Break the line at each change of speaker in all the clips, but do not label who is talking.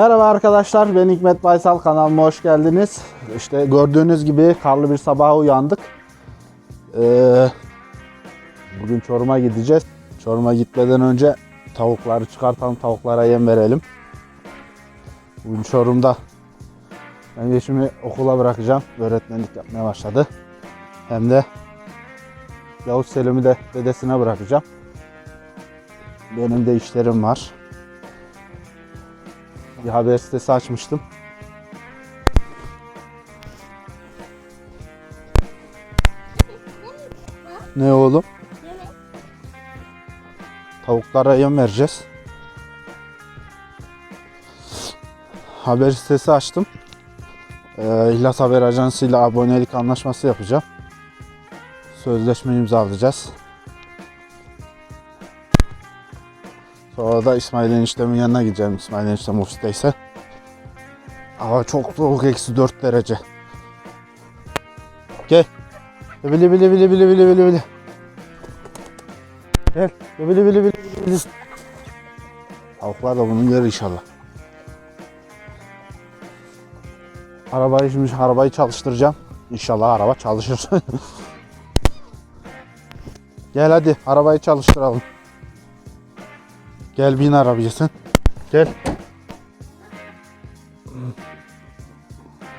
Merhaba arkadaşlar ben Hikmet Baysal kanalıma hoş geldiniz. İşte gördüğünüz gibi karlı bir sabaha uyandık. Ee, bugün Çorum'a gideceğiz. Çorum'a gitmeden önce tavukları çıkartalım tavuklara yem verelim. Bugün Çorum'da ben eşimi okula bırakacağım. Öğretmenlik yapmaya başladı. Hem de Yavuz Selim'i de dedesine bırakacağım. Benim de işlerim var. Bir haber sitesi açmıştım. Ne oğlum? Tavuklara yem vereceğiz. Haber sitesi açtım. Ee, İhlas Haber Ajansı ile abonelik anlaşması yapacağım. Sözleşme imzalayacağız. Sonra da İsmail eniştemin yanına gideceğim. İsmail eniştem ofisteyse. Hava çok soğuk. Eksi 4 derece. Gel. Bili bili bili bili bili bili bili. Gel. Bili bili bili bili. Tavuklar da bunun yeri inşallah. Arabayı şimdi arabayı çalıştıracağım. İnşallah araba çalışır. Gel hadi arabayı çalıştıralım. Gel bin arabaya sen. Gel.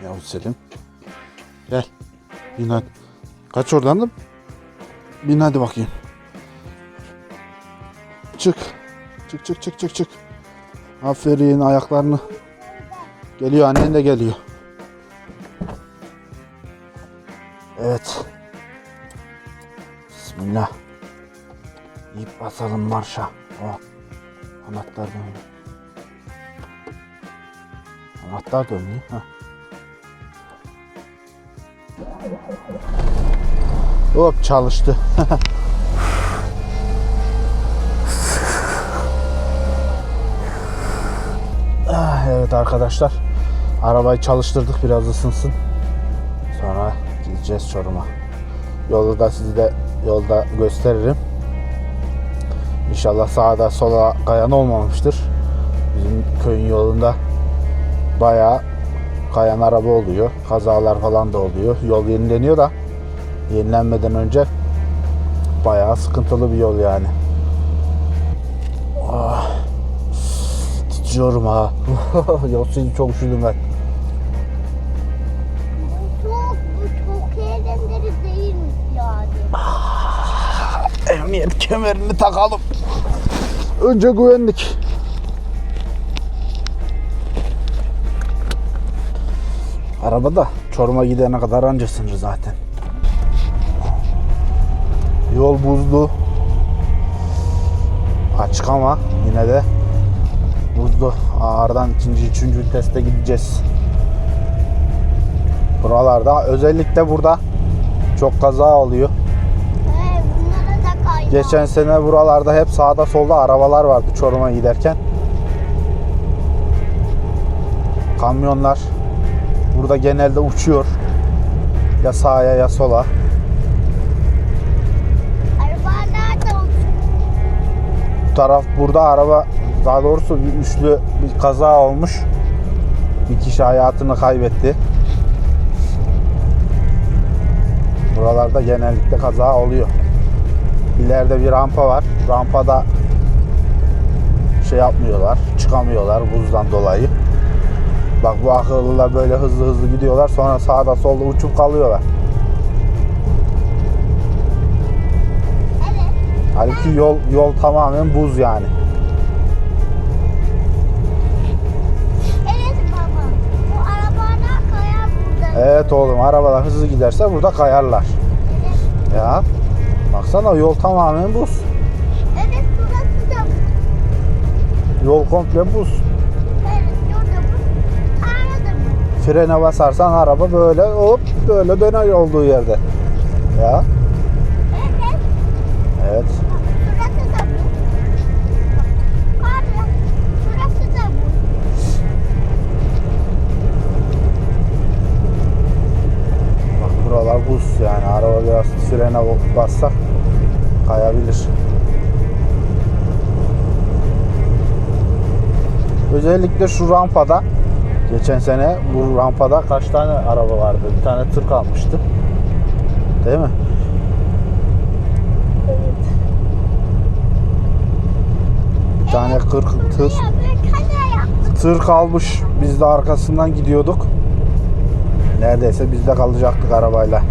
Yavuz Selim. Gel. Bin hadi. Kaç oradan da? Bin hadi bakayım. Çık. Çık çık çık çık çık. Aferin ayaklarını. Geliyor annen de geliyor. Evet. Bismillah. İp basalım marşa. Oh. Anahtar dönüyor. Anahtar dönüyor. Heh. Hop çalıştı. Ah, evet arkadaşlar. Arabayı çalıştırdık biraz ısınsın. Sonra gideceğiz Çorum'a. Yolda da sizi de yolda gösteririm. İnşallah sağda sola kayan olmamıştır. Bizim köyün yolunda bayağı kayan araba oluyor. Kazalar falan da oluyor. Yol yenileniyor da yenilenmeden önce bayağı sıkıntılı bir yol yani. Ah, titriyorum ha. Yoksa çok üşüdüm ben.
Bu çok, bu çok eğlenceli değilmiş yani.
Emniyet kemerini takalım. Önce güvenlik. Arabada Çorum'a gidene kadar anca sınır zaten. Yol buzlu. Açık ama yine de buzlu. Ağırdan ikinci, üçüncü viteste gideceğiz. Buralarda özellikle burada çok kaza oluyor. Geçen sene buralarda hep sağda solda arabalar vardı Çorum'a giderken. Kamyonlar burada genelde uçuyor. Ya sağa ya sola.
Araba nerede?
Bu taraf burada araba daha doğrusu bir üçlü bir kaza olmuş. Bir kişi hayatını kaybetti. Buralarda genellikle kaza oluyor. İleride bir rampa var. Rampada şey yapmıyorlar, çıkamıyorlar buzdan dolayı. Bak bu akıllılar böyle hızlı hızlı gidiyorlar sonra sağda solda uçup kalıyorlar.
Evet.
Halbuki yol yol tamamen buz yani.
Evet baba. Bu arabalar kayar burada.
Evet oğlum arabalar hızlı giderse burada kayarlar.
Evet.
Ya baksana yol tamamen buz.
Evet burası da bu.
Yol komple buz.
Evet şurada bu. Arada bu.
Frene basarsan araba böyle hop böyle döner olduğu yerde. Ya
Evet.
evet. Özellikle şu rampada geçen sene bu rampada kaç tane araba vardı? Bir tane tır kalmıştı. Değil mi? Bir tane 40 tır tır kalmış. Biz de arkasından gidiyorduk. Neredeyse biz de kalacaktık arabayla.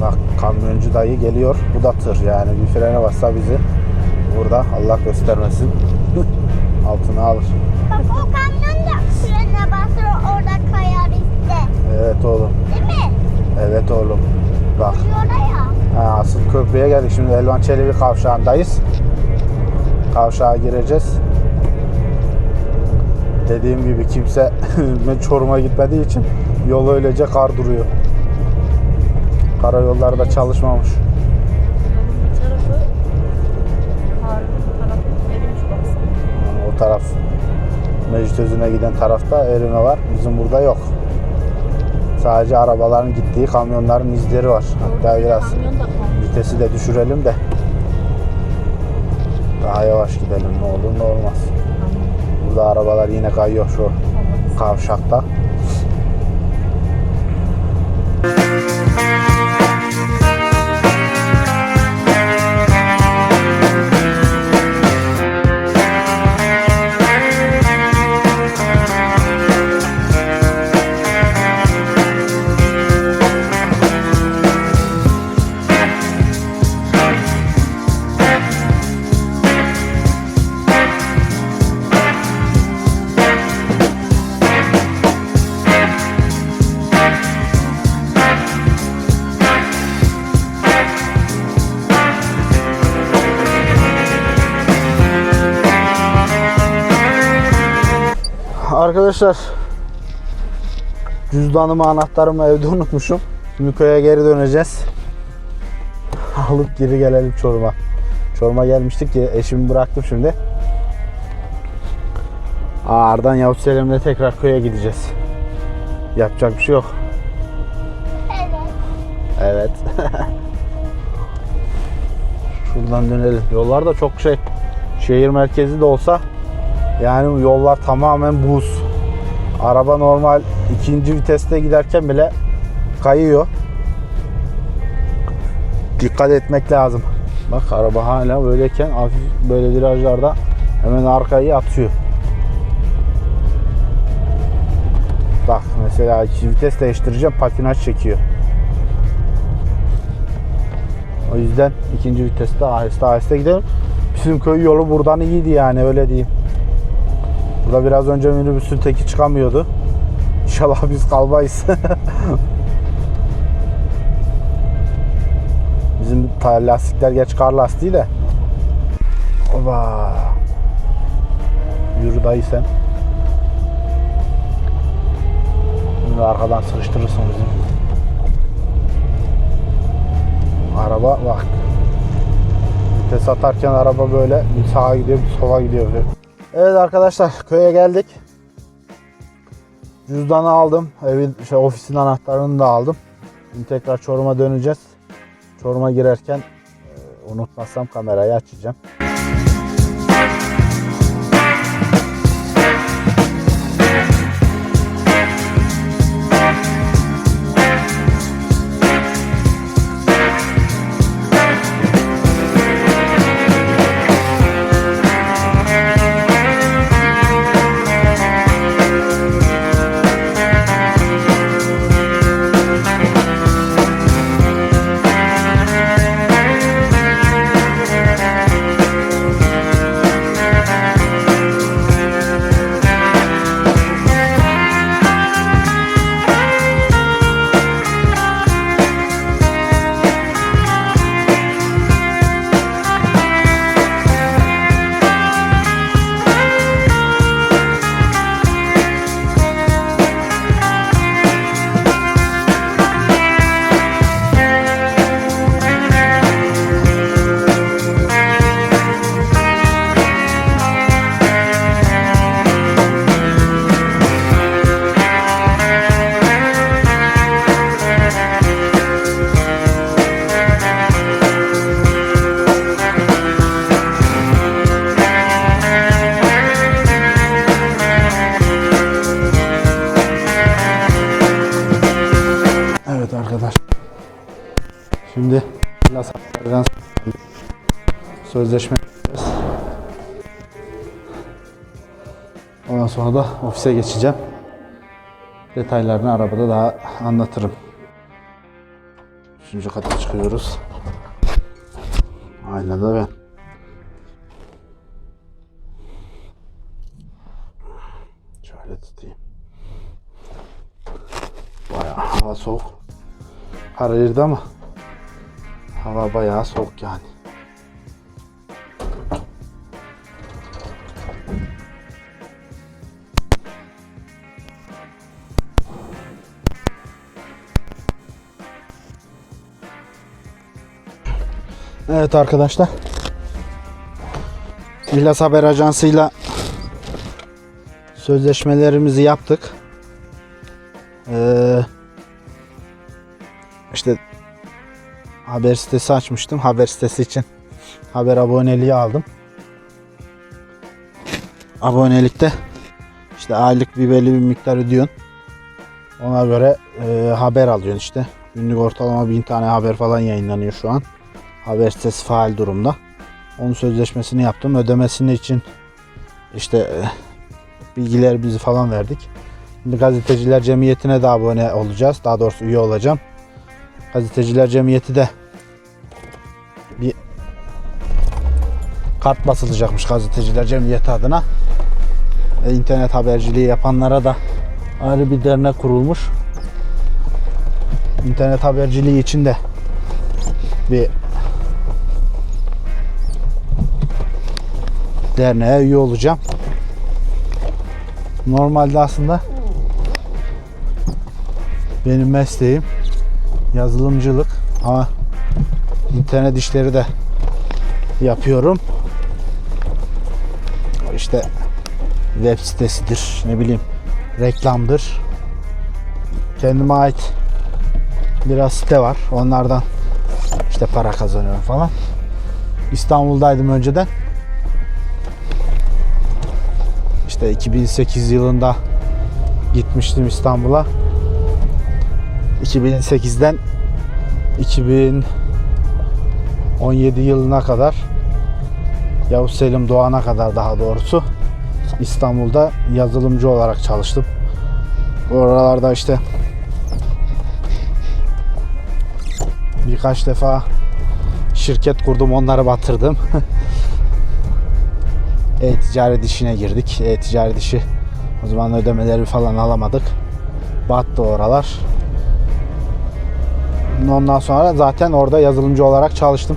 Bak kamyoncu dayı geliyor. Bu da tır yani. Bir frene bassa bizi burada Allah göstermesin. Altına alır.
Bak o kamyon da frene basar orada kayar işte.
Evet oğlum.
Değil mi?
Evet oğlum. Bak.
Oraya.
Ha, asıl köprüye geldik. Şimdi Elvan Çelebi kavşağındayız. Kavşağa gireceğiz. Dediğim gibi kimse Çorum'a gitmediği için yol öylece kar duruyor. Karayolları da çalışmamış. Taraf Mecitözü'ne giden tarafta erime var. Bizim burada yok. Sadece arabaların gittiği kamyonların izleri var. Hatta biraz vitesi de düşürelim de daha yavaş gidelim ne olur ne olmaz. Burada arabalar yine kayıyor şu kavşakta. Arkadaşlar cüzdanımı anahtarımı evde unutmuşum. Köye geri döneceğiz. Alıp geri gelelim Çorum'a. Çorum'a gelmiştik ki eşimi bıraktım şimdi. Ardından Yavuz Selim'le tekrar köye gideceğiz. Yapacak bir şey yok.
Evet.
Evet. Şuradan dönelim. Yollar da çok şey. Şehir merkezi de olsa yani yollar tamamen buz. Araba normal ikinci viteste giderken bile kayıyor. Dikkat etmek lazım. Bak araba hala böyleyken hafif böyle virajlarda hemen arkayı atıyor. Bak mesela vites değiştireceğim patinaj çekiyor. O yüzden ikinci viteste aheste aheste gidelim. Bizim köy yolu buradan iyiydi yani öyle diyeyim. Burada biraz önce minibüsün teki çıkamıyordu. İnşallah biz kalmayız. Bizim lastikler geç kar lastiği de. Oba. Yürü dayı sen. Şimdi arkadan sıkıştırırsın bizim. Araba bak. Vites atarken araba böyle bir sağa gidiyor bir sola gidiyor. Evet arkadaşlar köye geldik. Cüzdanı aldım. Evin şey, ofisin anahtarını da aldım. Şimdi tekrar Çorum'a döneceğiz. Çorum'a girerken e, unutmazsam kamerayı açacağım. Şimdi Las Vegas'tan sözleşme yapacağız. Ondan sonra da ofise geçeceğim. Detaylarını arabada daha anlatırım. Üçüncü kata çıkıyoruz. Aynada ben. Şöyle tutayım. Bayağı hava soğuk. Karayırdı ama hava bayağı soğuk yani. Evet arkadaşlar. İhlas Haber Ajansı'yla sözleşmelerimizi yaptık. Haber sitesi açmıştım. Haber sitesi için haber aboneliği aldım. Abonelikte işte aylık bir belli bir miktar ödüyorsun. Ona göre e, haber alıyorsun işte. Günlük ortalama bin tane haber falan yayınlanıyor şu an. Haber sitesi faal durumda. Onun sözleşmesini yaptım. Ödemesini için işte e, bilgiler bizi falan verdik. Şimdi gazeteciler cemiyetine de abone olacağız. Daha doğrusu üye olacağım. Gazeteciler cemiyeti de kart basılacakmış gazeteciler cemiyeti adına. E, internet haberciliği yapanlara da ayrı bir dernek kurulmuş. İnternet haberciliği için de bir derneğe üye olacağım. Normalde aslında benim mesleğim yazılımcılık ama internet işleri de yapıyorum. İşte web sitesidir, ne bileyim reklamdır. Kendime ait biraz site var. Onlardan işte para kazanıyorum falan. İstanbul'daydım önceden. İşte 2008 yılında gitmiştim İstanbul'a. 2008'den 2017 yılına kadar Yavuz Selim Doğan'a kadar daha doğrusu İstanbul'da yazılımcı olarak çalıştım. Oralarda işte birkaç defa şirket kurdum onları batırdım. E-ticaret işine girdik. E-ticaret işi o zaman ödemeleri falan alamadık. Battı oralar. Ondan sonra zaten orada yazılımcı olarak çalıştım.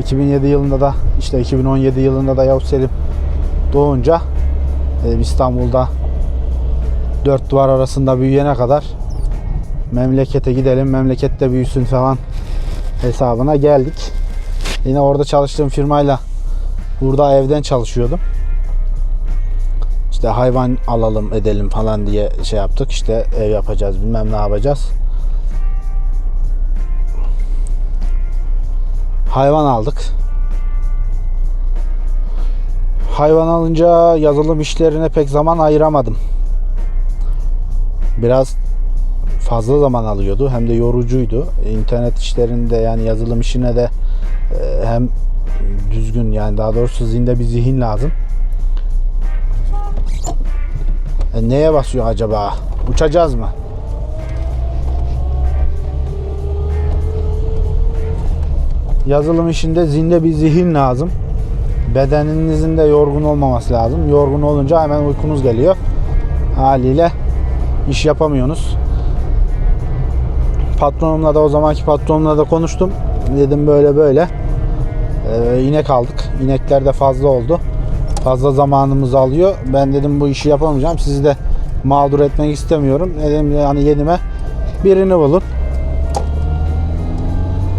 2007 yılında da işte 2017 yılında da Yavuz Selim doğunca e, İstanbul'da dört duvar arasında büyüyene kadar memlekete gidelim, memlekette büyüsün falan hesabına geldik. Yine orada çalıştığım firmayla burada evden çalışıyordum. İşte hayvan alalım edelim falan diye şey yaptık. İşte ev yapacağız bilmem ne yapacağız. Hayvan aldık. Hayvan alınca yazılım işlerine pek zaman ayıramadım. Biraz fazla zaman alıyordu hem de yorucuydu. İnternet işlerinde yani yazılım işine de e, hem düzgün yani daha doğrusu zinde bir zihin lazım. E, neye basıyor acaba? Uçacağız mı? Yazılım işinde zinde bir zihin lazım. Bedeninizin de yorgun olmaması lazım. Yorgun olunca hemen uykunuz geliyor. Haliyle iş yapamıyorsunuz. Patronumla da o zamanki patronumla da konuştum. Dedim böyle böyle. Ee, inek aldık. İnekler de fazla oldu. Fazla zamanımızı alıyor. Ben dedim bu işi yapamayacağım. Sizi de mağdur etmek istemiyorum. Dedim yani yenime birini bulun.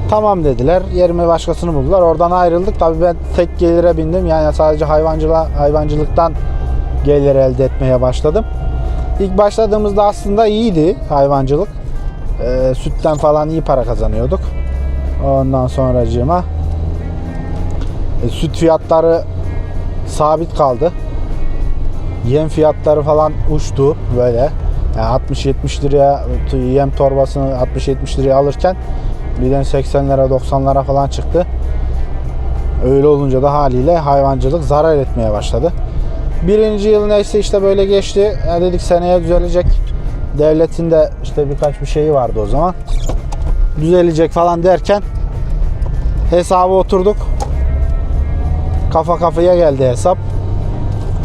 Tamam dediler. Yerime başkasını buldular. Oradan ayrıldık. Tabii ben tek gelire bindim. Yani sadece hayvancılığa, hayvancılıktan gelir elde etmeye başladım. İlk başladığımızda aslında iyiydi hayvancılık. Ee, sütten falan iyi para kazanıyorduk. Ondan sonracığıma e, süt fiyatları sabit kaldı. Yem fiyatları falan uçtu böyle. Yani 60-70 liraya yem torbasını 60-70 liraya alırken Birden 80'lere 90'lara falan çıktı. Öyle olunca da haliyle hayvancılık zarar etmeye başladı. Birinci yıl neyse işte böyle geçti. Ya dedik seneye düzelecek. Devletin de işte birkaç bir şeyi vardı o zaman. Düzelecek falan derken hesaba oturduk. Kafa kafaya geldi hesap.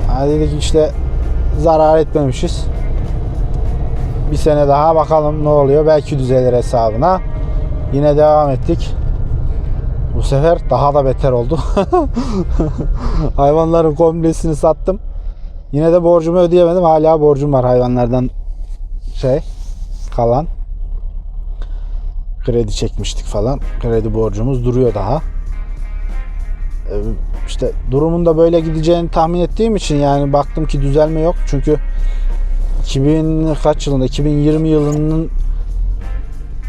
Ha dedik işte zarar etmemişiz. Bir sene daha bakalım ne oluyor. Belki düzelir hesabına. Yine devam ettik. Bu sefer daha da beter oldu. Hayvanların komplesini sattım. Yine de borcumu ödeyemedim. Hala borcum var hayvanlardan şey kalan. Kredi çekmiştik falan. Kredi borcumuz duruyor daha. Ee, işte durumun da böyle gideceğini tahmin ettiğim için yani baktım ki düzelme yok. Çünkü 2000 kaç yılında 2020 yılının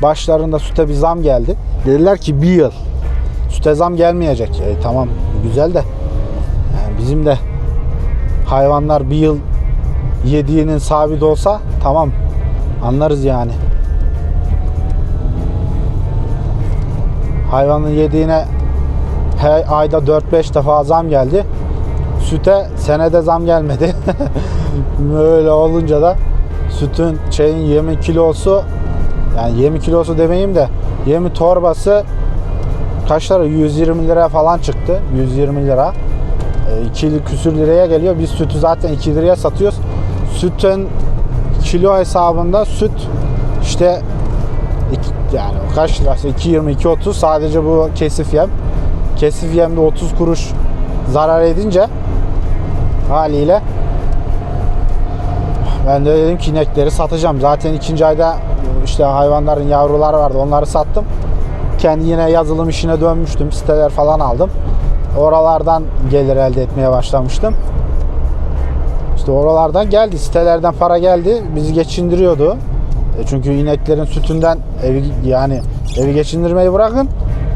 başlarında süte bir zam geldi. Dediler ki bir yıl süte zam gelmeyecek. E, tamam güzel de yani bizim de hayvanlar bir yıl yediğinin sabit olsa tamam anlarız yani. Hayvanın yediğine her ayda 4-5 defa zam geldi. Süte senede zam gelmedi. Böyle olunca da sütün şeyin yemin kilosu yani yemi kilosu demeyeyim de yemi torbası kaç lira 120 lira falan çıktı. 120 lira. 2 küsür liraya geliyor. Biz sütü zaten 2 liraya satıyoruz. Sütün kilo hesabında süt işte iki- yani kaç lirası? 2.20 2.30 sadece bu kesif yem. Kesif yemde 30 kuruş zarar edince haliyle ben de dedim ki inekleri satacağım. Zaten ikinci ayda işte hayvanların yavruları vardı. Onları sattım. Kendi yine yazılım işine dönmüştüm. Siteler falan aldım. Oralardan gelir elde etmeye başlamıştım. İşte oralardan geldi. Sitelerden para geldi. Bizi geçindiriyordu. E çünkü ineklerin sütünden evi yani evi geçindirmeyi bırakın.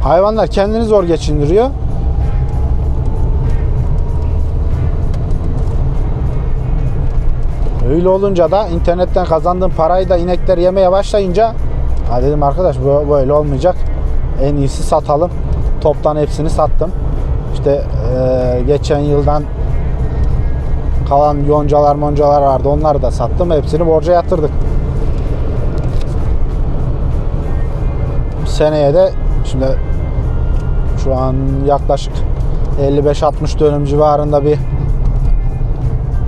Hayvanlar kendini zor geçindiriyor. Öyle olunca da internetten kazandığım parayı da inekler yemeye başlayınca ha dedim arkadaş bu böyle olmayacak. En iyisi satalım. Toptan hepsini sattım. İşte eee, geçen yıldan kalan yoncalar moncalar vardı. Onları da sattım. Hepsini borca yatırdık. Seneye de şimdi şu an yaklaşık 55-60 dönüm civarında bir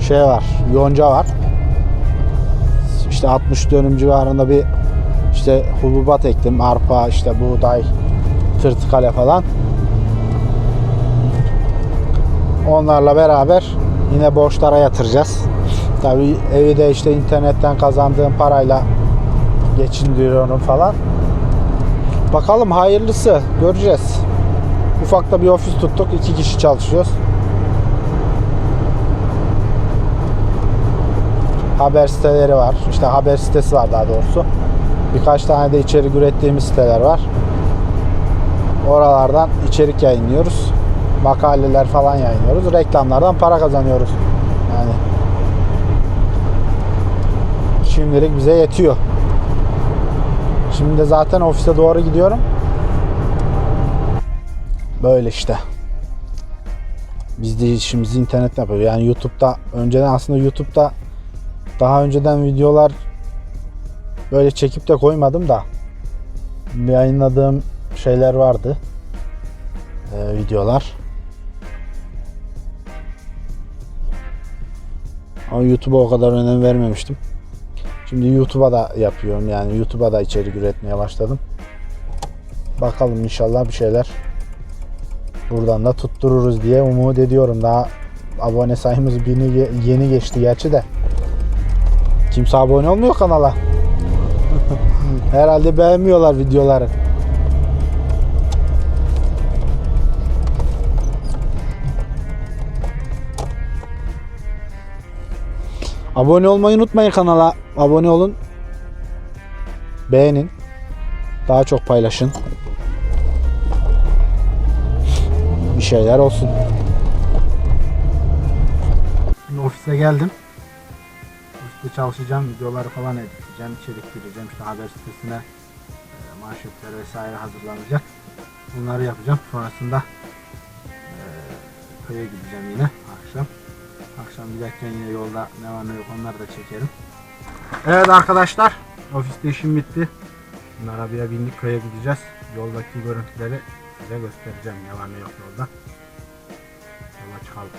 şey var. Yonca var. İşte 60 dönüm civarında bir işte hububat ektim. Arpa, işte buğday, tırtıkale falan. Onlarla beraber yine borçlara yatıracağız. Tabii evi de işte internetten kazandığım parayla geçindiriyorum falan. Bakalım hayırlısı göreceğiz. Ufakta bir ofis tuttuk. iki kişi çalışıyoruz. Haber siteleri var. İşte haber sitesi var daha doğrusu. Birkaç tane de içerik ürettiğimiz siteler var. Oralardan içerik yayınlıyoruz. Makaleler falan yayınlıyoruz. Reklamlardan para kazanıyoruz. Yani şimdilik bize yetiyor. Şimdi de zaten ofise doğru gidiyorum. Böyle işte. Biz de işimizi internetten yapıyoruz. Yani YouTube'da önceden aslında YouTube'da daha önceden videolar böyle çekip de koymadım da yayınladığım şeyler vardı. Ee, videolar. Ama YouTube'a o kadar önem vermemiştim. Şimdi YouTube'a da yapıyorum yani YouTube'a da içerik üretmeye başladım. Bakalım inşallah bir şeyler buradan da tuttururuz diye umut ediyorum. Daha abone sayımız bini yeni geçti gerçi de. Kimse abone olmuyor kanala. Herhalde beğenmiyorlar videoları. Abone olmayı unutmayın kanala. Abone olun. Beğenin. Daha çok paylaşın. Bir şeyler olsun. Şimdi ofise geldim. Ofiste çalışacağım. Videoları falan editleyeceğim. içerik gireceğim. İşte haber sitesine e, manşetler vesaire hazırlanacak. Bunları yapacağım. Sonrasında eee, köye gideceğim yine akşam. Akşam giderken yine yolda ne var ne yok onları da çekerim. Evet arkadaşlar ofiste işim bitti. Şimdi arabaya bindik köye gideceğiz. Yoldaki görüntüleri size göstereceğim ne var ne yok yolda. Yola çıkalım.